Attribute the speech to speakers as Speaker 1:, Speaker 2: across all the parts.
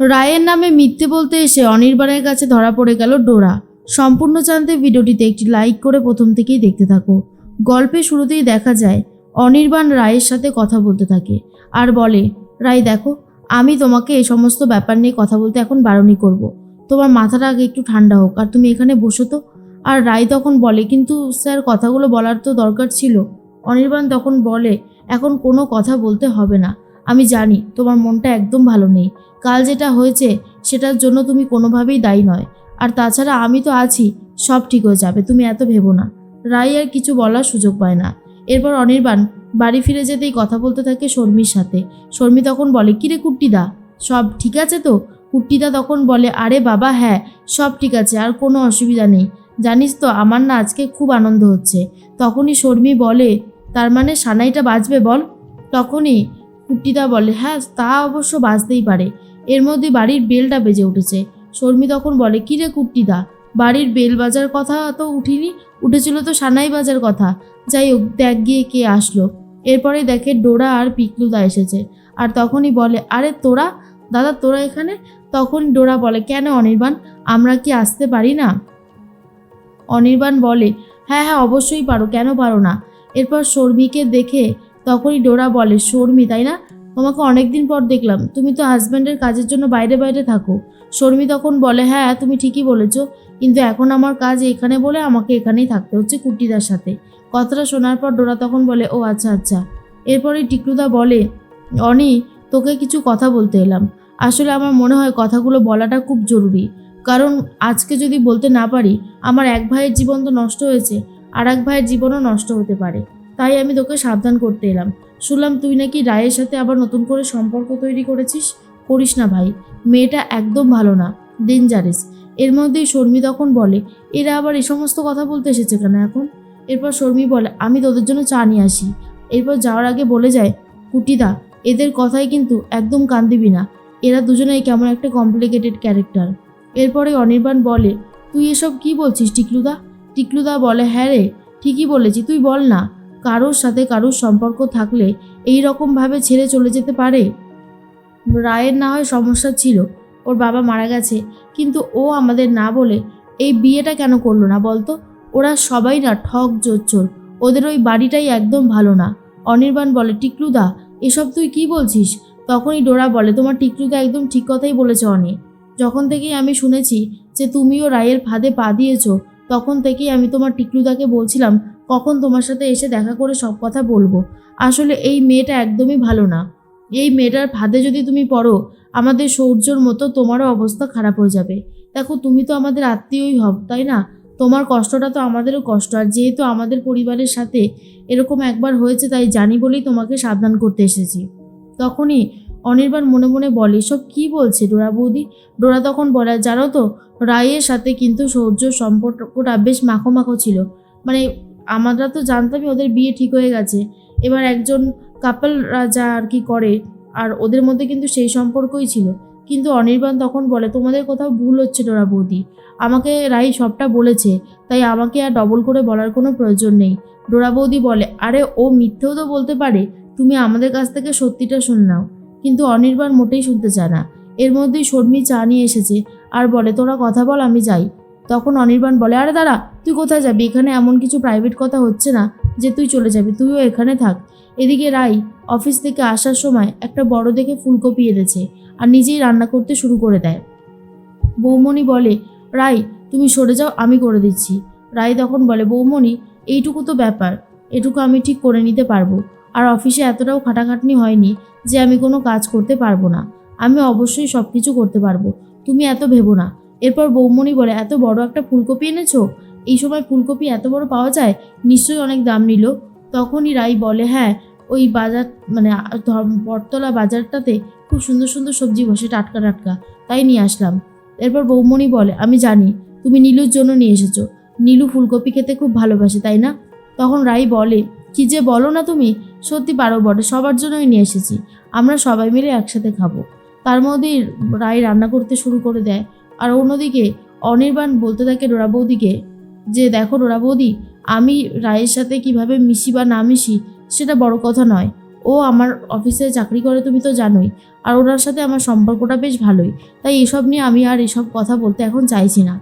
Speaker 1: রায়ের নামে মিথ্যে বলতে এসে অনির্বাণের কাছে ধরা পড়ে গেল ডোরা। সম্পূর্ণ জানতে ভিডিওটিতে একটি লাইক করে প্রথম থেকেই দেখতে থাকো। গল্পের শুরুতেই দেখা যায়, অনির্বাণ রায়ের সাথে কথা বলতে থাকে আর বলে, রায়, দেখো, আমি তোমাকে এই সমস্ত ব্যাপার নিয়ে কথা বলতে এখন বারণই করব। তোমার মাথাটা আগে একটু ঠান্ডা হোক আর তুমি এখানে বসো তো। আর রায় তখন বলে, কিন্তু স্যার, কথাগুলো বলার তো দরকার ছিল। অনির্বাণ তখন বলে, এখন কোনো কথা বলতে হবে না। আমি জানি তোমার মনটা একদম ভালো নেই। কাল যেটা হয়েছে সেটার জন্য তুমি কোনোভাবেই দায়ী নয়। আর তাছাড়া আমি তো আছি, সব ঠিক হয়ে যাবে, তুমি এত ভেবো না। রাই আর কিছু বলার সুযোগ পায় না। এরপর অনির্বাণ বাড়ি ফিরে যেতেই কথা বলতে থাকে শর্মির সাথে। শর্মি তখন বলে, কিরে কুট্টিদা, সব ঠিক আছে তো? কুট্টিদা তখন বলে, আরে বাবা হ্যাঁ সব ঠিক আছে, আর কোনো অসুবিধা নেই। জানিস তো, আমার না আজকে খুব আনন্দ হচ্ছে। তখনই শর্মি বলে, তার মানে সানাইটা বাজবে বল? তখনই কুট্টিদা বলে হ্যাঁ তা অবশ্য বাজতেই পারে। এর মধ্যে বাড়ির বেলটা বেজে উঠেছে। শর্মি তখন বলে কিরে কুট্টিদা, বাড়ির বেল বাজার কথা তো উঠিনি, উঠেছিল তো সানাই বাজার কথা। যাই হোক, দেখ গিয়ে কে আসলো। এরপরে দেখে ডোরা আর পিকলুদা এসেছে। আর তখনই বলে, আরে তোরা, দাদা তোরা এখানে? তখন ডোরা বলে, কেন অনির্বাণ, আমরা কি আসতে পারি না? অনির্বাণ বলে হ্যাঁ হ্যাঁ অবশ্যই পারো, কেন পারো না? এরপর শর্মিকে দেখে তখনই ডোরা বলে, শর্মি, তাই না? তোমাকে অনেকদিন পর দেখলাম। তুমি তো হাজব্যান্ডের কাজের জন্য বাইরে বাইরে থাকো। শর্মি তখন বলে হ্যাঁ তুমি ঠিকই বলেছ। কিন্তু এখন আমার কাজ এখানে বলে আমাকে এখানেই থাকতে হচ্ছে কুটিদার সাথে। কথাটা শোনার পর ডোরা তখন বলে, ও আচ্ছা আচ্ছা। এরপরেই টিকলুদা বলে, অনি, তোকে কিছু কথা বলতে এলাম। আসলে আমার মনে হয় কথাগুলো বলাটা খুব জরুরি। কারণ আজকে যদি বলতে না পারি, আমার এক ভাইয়ের জীবন তো নষ্ট হয়েছে আর এক ভাইয়ের জীবনও নষ্ট হতে পারে। তাই আমি তোকে সাবধান করতে এলাম। শুনলাম তুই নাকি রায়ের সাথে আবার নতুন করে সম্পর্ক তৈরি করেছিস। করিস না ভাই, মেয়েটা একদম ভালো না ডেঞ্জারেস এর মধ্যেই শর্মি তখন বলে, এরা আবার এই সমস্ত কথা বলতে এসেছে কেন এখন? এরপর শর্মি বলে, আমি তোদের জন্য চা নিয়ে আসি। এরপর যাওয়ার আগে বলে যায়, কুটিদা, এদের কথাই কিন্তু একদম কান দিবি না। এরা দুজনেই কেমন একটা কমপ্লিকেটেড ক্যারেক্টার এরপরে অনির্বাণ বলে, তুই এসব কি বলছিস টিকলুদা? টিকলুদা বলে হ্যাঁ রে, ঠিকই বলেছি, তুই বল না। কারোর সাথে কারোর সম্পর্ক থাকলে এই রকমভাবে ছেড়ে চলে যেতে পারে? রায়ের না হয় সমস্যা ছিল, ওর বাবা মারা গেছে, কিন্তু ও আমাদের না বলে এই বিয়েটা কেন করল না বলতো? ওরা সবাই না ঠক জোচ্চোর, ওদের ওই বাড়িটাই একদম ভালো না। অনির্বাণ বলে টিকলুদা এসব তুই কি বলছিস? তখনই ডোরা বলে, তোমার টিকলুদা একদম ঠিক কথাই বলেছে অনি যখন থেকেই আমি শুনেছি যে তুমিও রায়ের ফাঁদে পা দিয়েছ, তখন থেকেই আমি তোমার টিকলুদাকে বলছিলাম কখন তোমার সাথে এসে দেখা করে সব কথা বলব? আসলে এই মেয়েটা একদমই ভালো না। এই মেয়েটার ফাঁদে যদি তুমি পড়ো, আমাদের সৌর্যর মতো তোমারও অবস্থা খারাপ হয়ে যাবে। দেখো, তুমি তো আমাদের আত্মীয়ই হব তাই না? তোমার কষ্টটা তো আমাদেরও কষ্ট, আর যেহেতু আমাদের পরিবারের সাথে এরকম একবার হয়েছে, তাই জানি বলেই তোমাকে সাবধান করতে এসেছি। তখনই অনির্বাণ মনে মনে বলে সব কি বলছে ডোরা বৌদি? ডোরা তখন বলে, জানো তো, রায়ের সাথে কিন্তু সৌর্য সম্পর্কটা বেশ মাখো মাখো ছিল। মানে আমরা তো জানতামই ওদের বিয়ে ঠিক হয়ে গেছে। এবার একজন কাপল যা আর কি করে, আর ওদের মধ্যে কিন্তু সেই সম্পর্কই ছিল। কিন্তু অনির্বাণ তখন বলে, তোমাদের কোথাও ভুল হচ্ছে ডোরা বৌদি। আমাকে রাই সবটা বলেছে, তাই আমাকে আর ডবল করে বলার কোনো প্রয়োজন নেই। ডোরা বৌদি বলে, আরে, ও মিথ্যেও তো বলতে পারে। তুমি আমাদের কাছ থেকে সত্যিটা শুনে নাও। কিন্তু অনির্বাণ মোটেই শুনতে চায় না। এর মধ্যেই শর্মি চা নিয়ে এসেছে, আর বলে, তোরা কথা বল, আমি যাই। তখন অনির্বাণ বলে, আরে দাঁড়া, তুই কোথায় যাবি? এখানে এমন কিছু প্রাইভেট কথা হচ্ছে না যে তুই চলে যাবি, তুইও এখানে থাক। এদিকে রাই অফিস থেকে আসার সময় একটা বড় দেখে ফুলকপি এনেছে আর নিজেই রান্না করতে শুরু করে দেয়। বৌমণি বলে রাই তুমি সরে যাও, আমি করে দিচ্ছি। রাই তখন বলে, বৌমণি, এইটুকু তো ব্যাপার, এটুকু আমি ঠিক করে নিতে পারব। আর অফিসে এতটাও খাটাখাটনি হয়নি যে আমি কোনো কাজ করতে পারব না। আমি অবশ্যই সব কিছু করতে পারব। তুমি এত ভেবো না। এরপর বৌমণি বলে, এত বড় একটা ফুলকপি এনেছো? এই সময় ফুলকপি এত বড় পাওয়া যায়? নিশ্চয়ই অনেক দাম নিল। তখনই রাই বলে হ্যাঁ ওই বাজার মানে বটতলা বাজারটাতে খুব সুন্দর সুন্দর সবজি বসে, টাটকা টাটকা। তাই নিয়ে আসলাম। এরপর বৌমণি বলে, আমি জানি, তুমি নীলুর জন্য নিয়ে এসেছ। নীলু ফুলকপি খেতে খুব ভালোবাসে, তাই না? তখন রাই বলে, কি যে বলো না তুমি? সত্যি পারো বটে, সবার জন্যই নিয়ে এসেছি। আমরা সবাই মিলে একসাথে খাব। তার মধ্যেই রাই রান্না করতে শুরু করে দেয়। আর অন্যদিকে অনির্বাণ বলতে থাকে ডোরা বৌদিকে যে দেখো ডোরা বৌদি, আমি রায়ের সাথে কীভাবে মিশি বা না মিশি সেটা বড় কথা নয়। ও আমার অফিসে চাকরি করে তুমি তো জানোই, আর ওনার সাথে আমার সম্পর্কটা বেশ ভালোই। তাই এসব নিয়ে আমি আর এসব কথা বলতে এখন চাইছি না।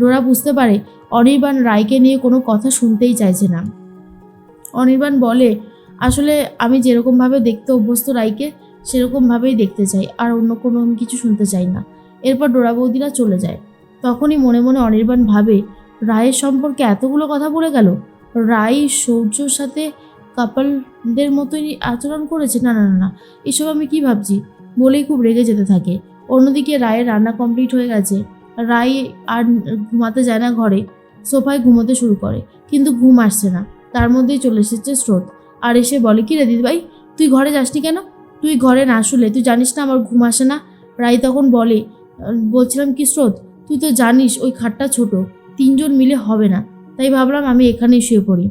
Speaker 1: ডোরা বুঝতে পারে অনির্বাণ রায়কে নিয়ে কোনো কথা শুনতেই চাইছে না। অনির্বাণ বলে, আসলে আমি যেরকমভাবে দেখতে অভ্যস্ত রায়কে, সেরকমভাবেই দেখতে চাই, আর অন্য কোনো কিছু শুনতে চাই না। এরপর ডোরা বৌদিরা চলে যায়। তখনই মনে মনে অনির্বাণ ভাবে রায়ের সম্পর্কে এতগুলো কথা বলে গেল? রায় সৌর্যর সাথে কাপালদের মতোই আচরণ করেছে? না না না এসব আমি কি ভাবছি? বলেই খুব রেগে যেতে থাকে। অন্যদিকে রায়ের রান্না কমপ্লিট হয়ে গেছে। রায় আর ঘুমাতে যায় না ঘরে সোফায় ঘুমোতে শুরু করে কিন্তু ঘুম আসছে না। তার মধ্যেই চলে এসেছে স্রোত। আর এসে বলে কি রে দিদিভাই তুই ঘরে যাসনি কেন? তুই ঘরে না শুলে তুই জানিস না আমার ঘুম আসে না? রাই তখন বলে "আহ, বলছিলাম কি, স্রোত, তুই তো জানিস ওই খাটটা ছোট, তিনজন মিলে হবে না, তাই ভাবলাম আমি এখানেই শুয়ে পড়ি।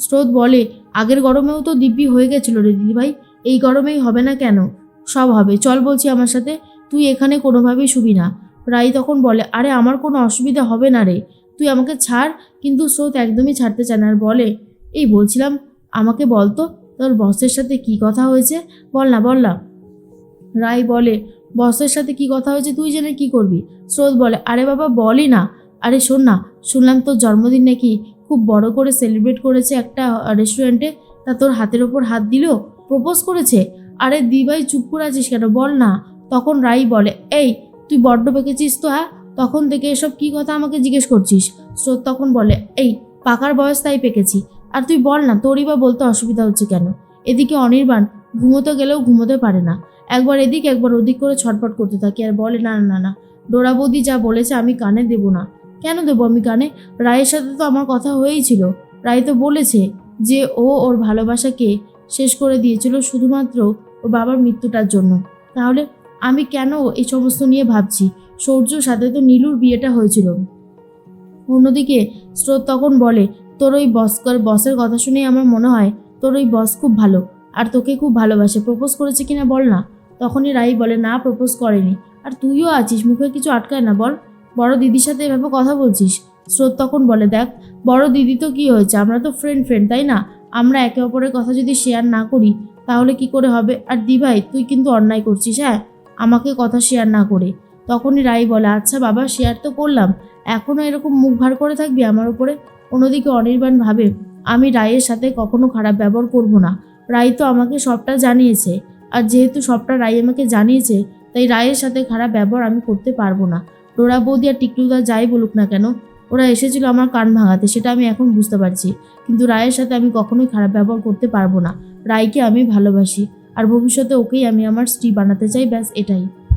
Speaker 1: স্রোত বলে, আগের গরমেও তো দিব্যি হয়ে গেছিল রে দিদিভাই, এই গরমেই হবে না কেন? সব হবে, চল বলছি আমার সাথে, তুই এখানে কোনোভাবেই শুবি না। রাই তখন বলে, আরে, আমার কোনো অসুবিধা হবে না রে, তুই আমাকে ছাড়, কিন্তু স্রোত একদমই ছাড়তে চায় না। আর বলে, এই বলছিলাম, আমাকে বলতো তোর বসের সাথে কি কথা হয়েছে? বল না বল না। রাই বলে বসের সাথে কি কথা হয়েছে তুই জেনে কি করবি? স্রোত বলে, আরে বাবা বলই না। আরে শোন না, শুনলাম তোর জন্মদিন নাকি খুব বড় করে সেলিব্রেট করেছে একটা রেস্টুরেন্টে তা তোর হাতের ওপর হাত দিল? প্রপোজ করেছে? আরে দিবাই চুপ করে আছিস কেন? বল না। তখন রাই বলে, এই, তুই বড্ড পেকেছিস তো হ্যাঁ? তখন থেকে এসব কি কথা আমাকে জিজ্ঞেস করছিস? স্রোত তখন বলে, এই, পাকার বয়স তাই পেকেছি। আর তুই বল না, তোরই বা বলতে অসুবিধা হচ্ছে কেন? এদিকে অনির্বাণ ঘুমোতে গেলেও ঘুমোতে পারে না। একবার এদিক, একবার ওদিক করে ছটফট করতে থাকি আর বলে, না না না ডোরা বৌদি যা বলেছে আমি কানে দেব না। কেন দেবো আমি কানে? রায়ের সাথে তো আমার কথা হয়েই ছিল। রায় তো বলেছে যে ও ওর ভালোবাসাকে শেষ করে দিয়েছিল শুধুমাত্র ওর বাবার মৃত্যুটার জন্য। তাহলে আমি কেন এই সমস্ত নিয়ে ভাবছি? সৌর্যর সাথে তো নীলুর বিয়েটা হয়েছিল। অন্যদিকে স্রোত তখন বলে, তোর ওই বসকর বসের কথা শুনেই আমার মনে হয় তোর ওই বস খুব ভালো, আর তোকে খুব ভালোবাসে। প্রপোজ করেছে কিনা বল না। তখনই রাই বলে, না প্রপোজ করেনি। আর তুইও আছিস, মুখে কিছু আটকায় না, বল। বড় দিদির সাথে এভাবে কথা বলছিস? স্রোত তখন বলে, দেখ, বড় দিদি তো কি হয়েছে? আমরা তো ফ্রেন্ড ফ্রেন্ড তাই না? আমরা একে অপরের কথা যদি শেয়ার না করি, তাহলে কি করে হবে? আর দিভাই, তুই কিন্তু অন্যায় করছিস হ্যাঁ? আমাকে কথা শেয়ার না করে। তখনই রাই বলে আচ্ছা বাবা শেয়ার তো করলাম। এখনও এরকম মুখ ভার করে থাকবি আমার উপরে? অন্যদিকে অনির্বাণ ভাবে, আমি রায়ের সাথে কখনো খারাপ ব্যবহার করব না। রাই তো আমাকে সবটা জানিয়েছে। আর যেহেতু সবটা রায় আমাকে জানিয়েছে, তাই রায়ের সাথে খারাপ ব্যবহার আমি করতে পারব না। ডোরা বৌদি আর টিকটুদা যাই বলুক না কেন, ওরা এসেছিল আমার কান ভাঙাতে, সেটা আমি এখন বুঝতে পারছি। কিন্তু রায়ের সাথে আমি কখনোই খারাপ ব্যবহার করতে পারব না। রায়কে আমি ভালোবাসি, আর ভবিষ্যতে ওকেই আমি আমার স্ত্রী বানাতে চাই, ব্যাস এটাই।